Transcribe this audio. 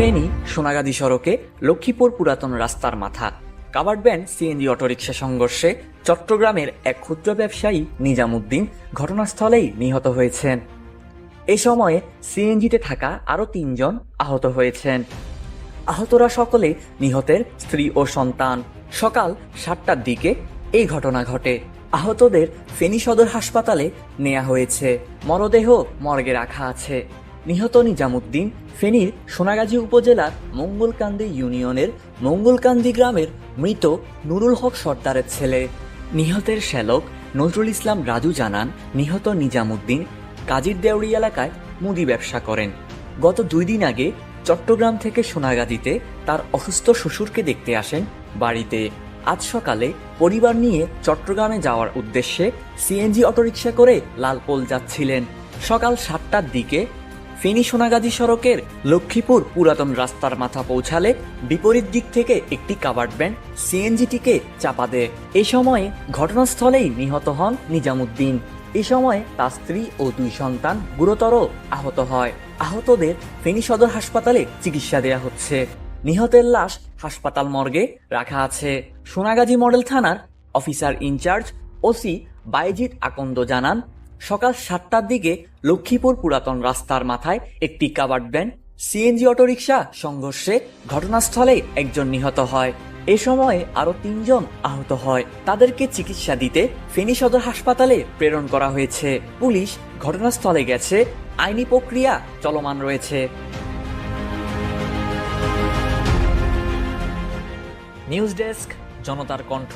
ফেনী, সোনাগাজী সড়কে লক্ষ্মীপুর পুরাতন রাস্তার মাথা। কাভার্ড ভ্যান সিএনজি অটোরিকশা সংঘর্ষে চট্টগ্রামের এক ক্ষুদ্র ব্যবসায়ী নিজামুদ্দিন ঘটনাস্থলেই নিহত হয়েছেন। এ সময়ে সিএনজিতে থাকা আরও তিনজন আহত হয়েছেন। আহতরা সকলে নিহতের স্ত্রী ও সন্তান। সকাল সাতটার দিকে এই ঘটনা ঘটে। আহতদের ফেনী সদর হাসপাতালে নেওয়া হয়েছে। মরদেহ মর্গে রাখা আছে। নিহত নিজামুদ্দিন ফেনীর সোনাগাজী উপজেলার মঙ্গলকান্দি ইউনিয়নের মঙ্গলকান্দি গ্রামের মৃত নুরুল হক সর্দারের ছেলে। নিহতের শ্যালক নজরুল ইসলাম রাজু জানান, নিহত নিজামুদ্দিন কাজীর দেউড়ি এলাকায় মুদি ব্যবসা করেন। গত দুই দিন আগে চট্টগ্রাম থেকে সোনাগাজীতে তার অসুস্থ শ্বশুরকে দেখতে আসেন বাড়িতে। আজ সকালে পরিবার নিয়ে চট্টগ্রামে যাওয়ার উদ্দেশ্যে সিএনজি অটোরিকশা করে লালপোল যাচ্ছিলেন। সকাল সাতটার দিকে ফেনী সোনাগাজী সড়কের লক্ষ্মীপুর পুরাতন রাস্তার মাথা পৌঁছালে বিপরীত দিক থেকে একটি কাভার্ড ভ্যান সিএনজিটিকে চাপা দেয়। এ সময়ে ঘটনাস্থলেই নিহত হন নিজামুদ্দিন। এ সময় তার স্ত্রী ও দুই সন্তান গুরুতর আহত হয়। আহতদের ফেনী সদর হাসপাতালে চিকিৎসা দেয়া হচ্ছে। নিহতের লাশ হাসপাতাল মর্গে রাখা আছে। সোনাগাজী মডেল থানার officer in-charge OC Bayezid Akand জানান সকাল সাতটার দিকে লক্ষ্মীপুর পুরাতন রাস্তার মাথায় একটি কাভার্ড ভ্যান, সিএনজি অটোরিকশা সংঘর্ষে ঘটনাস্থলে একজন নিহত হয়। এ সময়ে আরও তিনজন আহত হয়। তাদেরকে চিকিৎসা দিতে ফেনী সদর হাসপাতালে প্রেরণ করা হয়েছে। পুলিশ ঘটনাস্থলে গেছে। আইনি প্রক্রিয়া চলমান রয়েছে। নিউজ ডেস্ক, জনতার কণ্ঠ।